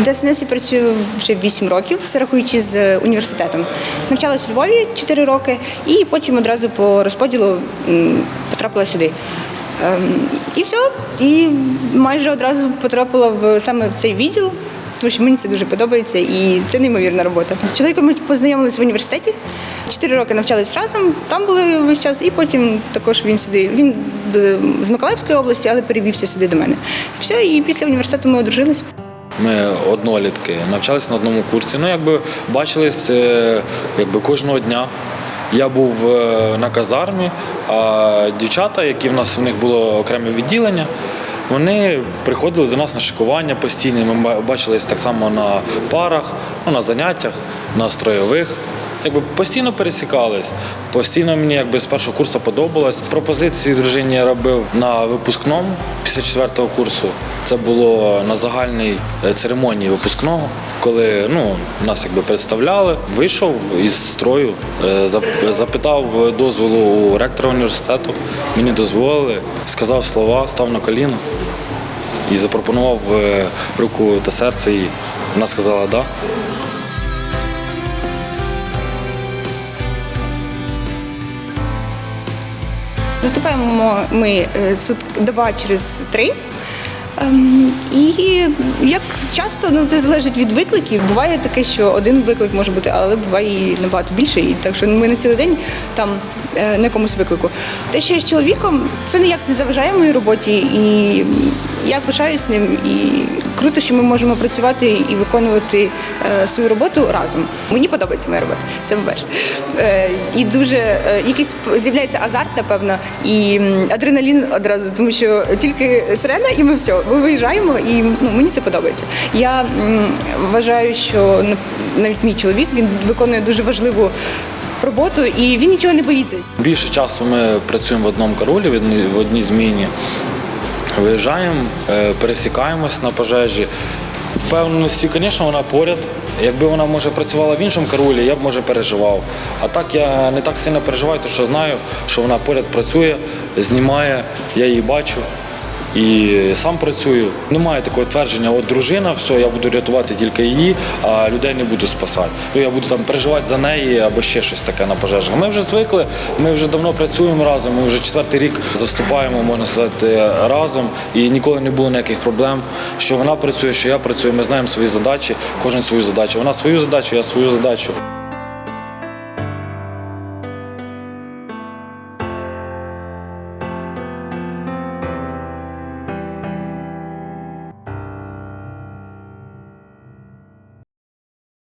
В ДСНС я працюю вже 8 років, це рахуючи з університетом. Навчалась у Львові 4 роки, і потім одразу по розподілу потрапила сюди. Ем, І все, і майже одразу потрапила в саме в цей відділ. Тому що мені це дуже подобається і це неймовірна робота. З чоловіком ми познайомилися в університеті. Чотири роки навчались разом, там були весь час, і потім також він сюди. Він з- з Миколаївської області, але перевівся сюди до мене. Все, і після університету ми одружились. Ми однолітки, навчалися на одному курсі. Ну, якби бачились е, якби кожного дня. Я був е, на казармі, а дівчата, які в нас у них було окреме відділення, вони приходили до нас на шикування постійно. Ми бачились так само на парах, ну, на заняттях, на строєвих. Якби постійно пересікались, постійно мені якби з першого курсу подобалось. Пропозиції дружині я робив на випускному після четвертого курсу. Це було на загальній е, церемонії випускного, коли ну, нас якби представляли. Вийшов із строю, е, запитав дозволу у ректора університету. Мені дозволили, сказав слова, став на коліно і запропонував е, руку та серце. І вона сказала да. Заступаємо ми е, суд доба через три. Ем, І як часто ну це залежить від викликів. Буває таке, що один виклик може бути, але буває і набагато більше. І так що ми на цілий день там е, на якомусь виклику. Те, що я з чоловіком, це ніяк не заважає моїй роботі, і я пишаюсь ним. І круто, що ми можемо працювати і виконувати е, свою роботу разом. Мені подобається моя робота. Це по-перше. Е, І дуже якийсь з'являється азарт, напевно, і адреналін одразу, тому що тільки сирена, і ми все, виїжджаємо, і ну мені це подобається. Я вважаю, що навіть мій чоловік він виконує дуже важливу роботу, і він нічого не боїться. Більше часу ми працюємо в одному караулі, в одній- зміні. Виїжджаємо, е, пересікаємось на пожежі. Впевненості, звісно, вона поряд. Якби вона може працювала в іншому караулі, я б може переживав. А так я не так сильно переживаю, тому що знаю, що вона поряд працює, знімає, я її бачу і сам працюю. Немає такого твердження, от дружина, все, я буду рятувати тільки її, а людей не буду спасати. Ну, я буду там переживати за неї або ще щось таке на пожежах. Ми вже звикли, ми вже давно працюємо разом, ми вже четвертий рік заступаємо, можна сказати, разом, і ніколи не було ніяких проблем. Що вона працює, що я працюю, ми знаємо свої задачі, кожен свою задачу. Вона свою задачу, я свою задачу.